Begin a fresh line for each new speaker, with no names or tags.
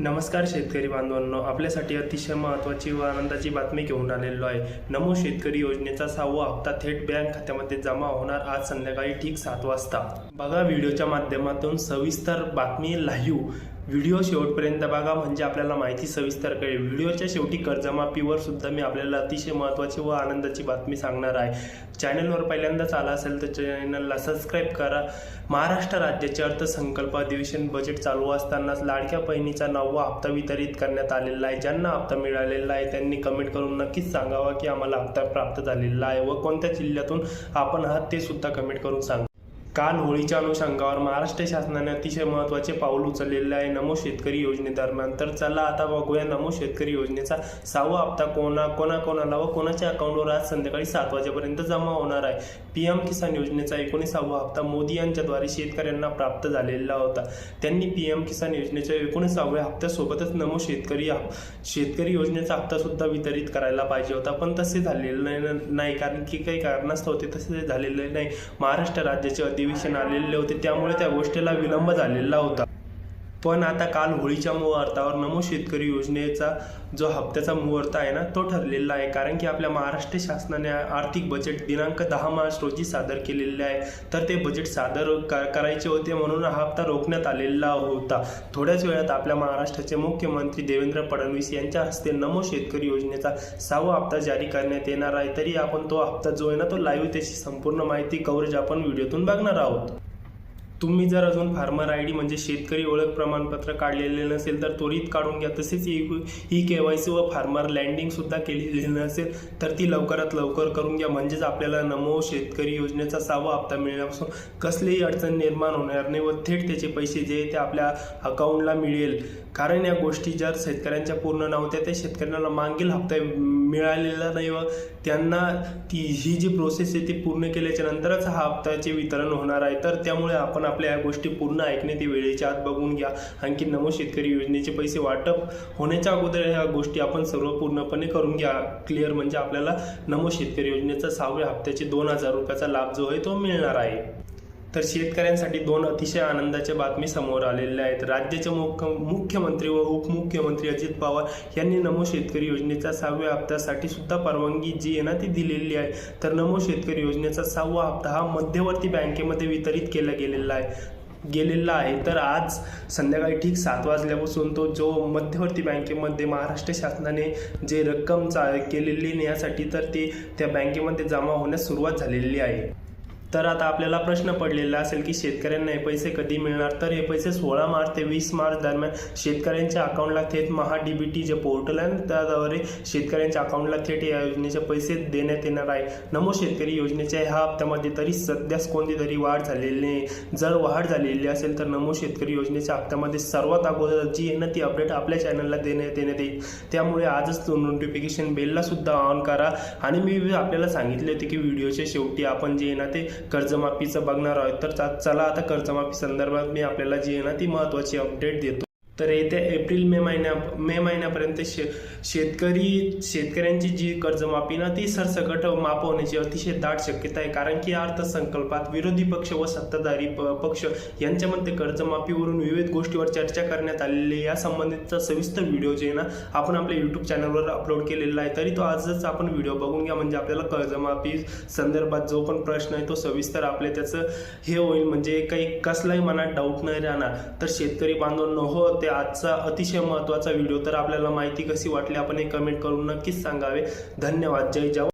नमस्कार शेतकरी बांधवांनो आपल्यासाठी अतिशय महत्त्वाची व आनंदाची बातमी घेऊन आलेलो आहे. नमो शेतकरी योजनेचा सहावा हप्ता थेट बँक खात्यामध्ये जमा होणार आज संध्याकाळी ठीक सात वाजता. बघा व्हिडिओच्या माध्यमातून सविस्तर बातमी लाईव्ह व्हिडिओ शेवटपर्यंत बघा म्हणजे आपल्याला माहिती सविस्तर कळेल. व्हिडिओच्या शेवटी कर्जमाफीवर सुद्धा मी आपल्याला अतिशय महत्त्वाची व आनंदाची बातमी सांगणार आहे. चॅनलवर पहिल्यांदाच आला असेल तर चॅनलला सबस्क्राईब करा. महाराष्ट्र राज्याचे अर्थसंकल्प अधिवेशन बजेट चालू असतानाच लाडक्या बहिणीचा नववा हप्ता वितरित करण्यात आलेला आहे. ज्यांना हप्ता मिळालेला आहे त्यांनी कमेंट करून नक्कीच सांगावा की आम्हाला हप्ता प्राप्त झालेला आहे व कोणत्या जिल्ह्यातून आपण आहात ते सुद्धा कमेंट करून सांगा. काल होळीच्या अनुषंगावर महाराष्ट्र शासनाने अतिशय महत्त्वाचे पाऊल उचललेले आहे. नमो शेतकरी योजनेदरम्यान. तर चला आता बघूया नमो शेतकरी योजनेचा सहावा हप्ता कोणा कोणा कोणाला व कोणाच्या अकाउंटवर आज संध्याकाळी सात वाजेपर्यंत जमा होणार आहे. पी एम किसान योजनेचा एकोणीसावा हप्ता मोदी यांच्याद्वारे शेतकऱ्यांना प्राप्त झालेला होता. त्यांनी पी एम किसान योजनेच्या एकोणीसाव्या हप्त्यासोबतच नमो शेतकरी शेतकरी योजनेचा हप्ता सुद्धा वितरित करायला पाहिजे होता. पण तसे झालेलं नाही- नाही कारण की काही कारणास्तव ते तसे झालेले नाही. महाराष्ट्र राज्याचे अधिवेशन आलेले होते त्यामुळे त्या गोष्टीला विलंब झालेला होता. पण आता काल होळीच्या मुहूर्तावर नमो शेतकरी योजनेचा जो हप्त्याचा मुहूर्त आहे ना तो ठरलेला आहे. कारण की आपल्या महाराष्ट्र शासनाने आर्थिक बजेट दिनांक दहा मार्च रोजी सादर केलेले आहे. तर ते बजेट सादर क- करायचे होते म्हणून हा हप्ता रोखण्यात आलेला होता. थोड्याच वेळात आपल्या महाराष्ट्राचे मुख्यमंत्री देवेंद्र फडणवीस यांच्या हस्ते नमो शेतकरी योजनेचा सहावा हप्ता जारी करण्यात येणार आहे. तरी आपण तो हप्ता जो आहे ना तो लाईव्ह त्याची संपूर्ण माहिती कव्हरेज आपण व्हिडिओतून बघणार आहोत. तुम्ही जर अजून फार्मर आय डी म्हणजे शेतकरी ओळख प्रमाणपत्र काढलेले नसेल तर त्वरित काढून घ्या. तसेच ई के वाय सी व फार्मर लँडिंगसुद्धा केलेली नसेल तर ती लवकरात लवकर करून घ्या. म्हणजेच आपल्याला नमो शेतकरी योजनेचा सहावा हप्ता मिळण्यापासून कसलीही अडचण निर्माण होणार नाही व थेट त्याचे पैसे जे ते आपल्या अकाउंटला मिळेल. कारण या गोष्टी जर शेतकऱ्यांच्या पूर्ण नव्हत्या त्या शेतकऱ्यांना मागील हप्ता मिळालेला नाही व त्यांना ती ही जी प्रोसेस आहे ती पूर्ण केल्याच्या नंतरच हा हप्त्याचे वितरण होणार आहे. तर त्यामुळे आपण आपल्या या गोष्टी पूर्ण ऐकणे ते वेळेच्या आत बघून घ्या. आणखी नमो शेतकरी योजनेचे पैसे वाटप होण्याच्या अगोदर ह्या गोष्टी आपण सर्व पूर्णपणे करून घ्या. क्लिअर म्हणजे आपल्याला नमो शेतकरी योजनेचा सहाव्या हप्त्याचे दोन हजार रुपयाचा लाभ जो आहे तो मिळणार आहे. तर शेतकऱ्यांसाठी दोन अतिशय आनंदाच्या बातमी समोर आलेल्या आहेत. राज्याचे मुख्य मुख्यमंत्री व उपमुख्यमंत्री अजित पवार यांनी नमो शेतकरी योजनेच्या सहाव्या हप्त्यासाठी सुद्धा परवानगी जी आहे ना ती दिलेली आहे. तर नमो शेतकरी योजनेचा सहावा हप्ता हा मध्यवर्ती बँकेमध्ये वितरित केला गेलेला आहे. गेलेला आहे. तर आज संध्याकाळी ठीक सात वाजल्यापासून तो जो मध्यवर्ती बँकेमध्ये महाराष्ट्र शासनाने जे रक्कम चा केलेली नेण्यासाठी तर ते त्या बँकेमध्ये जमा होण्यास सुरुवात झालेली आहे. तर आता आपल्याला प्रश्न पडलेला असेल की शेतकऱ्यांना हे पैसे कधी मिळणार? तर हे पैसे सोळा मार्च ते वीस मार्च दरम्यान शेतकऱ्यांच्या अकाउंटला थेट महा डी बी टी जे पोर्टल आहे त्याद्वारे शेतकऱ्यांच्या अकाउंटला थेट या योजनेचे पैसे देण्यात येणार आहे. नमो शेतकरी योजनेच्या ह्या हप्त्यामध्ये तरी सध्याच कोणती तरी वाढ झालेली नाही. जर वाढ झालेली असेल तर नमो शेतकरी योजनेच्या हप्त्यामध्ये सर्वात अगोदर जी आहे ना ती अपडेट आपल्या चॅनलला देण्यात देण्यात येईल. त्यामुळे आजच तो नोटिफिकेशन बेलला सुद्धा ऑन करा. आणि मी आपल्याला सांगितले होते की व्हिडिओच्या शेवटी आपण जे आहे ना ते कर्जमाफीचं बघणार आहोत. तर चा- चला आता कर्जमाफी संदर्भात मी आपल्याला जी आहे ना ती महत्त्वाची अपडेट देतो. तर येत्या एप्रिल मे महिन्या मे महिन्यापर्यंत शे शेतकरी शेतकऱ्यांची जी कर्जमाफी ना ती सरसकट माफ होण्याची अतिशय दाट शक्यता आहे. कारण की या अर्थसंकल्पात विरोधी पक्ष व सत्ताधारी प- पक्ष यांच्यामध्ये कर्जमाफीवरून विविध गोष्टीवर चर्चा करण्यात आलेली या संबंधितचा सविस्तर व्हिडिओ जे आहे ना आपण आपल्या यूट्यूब चॅनलवर अपलोड केलेला आहे. तरी तो आजच आपण व्हिडिओ बघून घ्या. म्हणजे आपल्याला कर्जमाफी संदर्भात जो पण प्रश्न आहे तो सविस्तर आपले त्याचं हे होईल. म्हणजे काही कसलाही मनात डाऊट नाही राहणार. तर शेतकरी बांधवांनो हो होते आजचा अतिशय महत्त्वाचा व्हिडिओ. तर आपल्याला माहिती कशी वाटली आपण हे कमेंट करून नक्कीच सांगावे. धन्यवाद. जय जवान.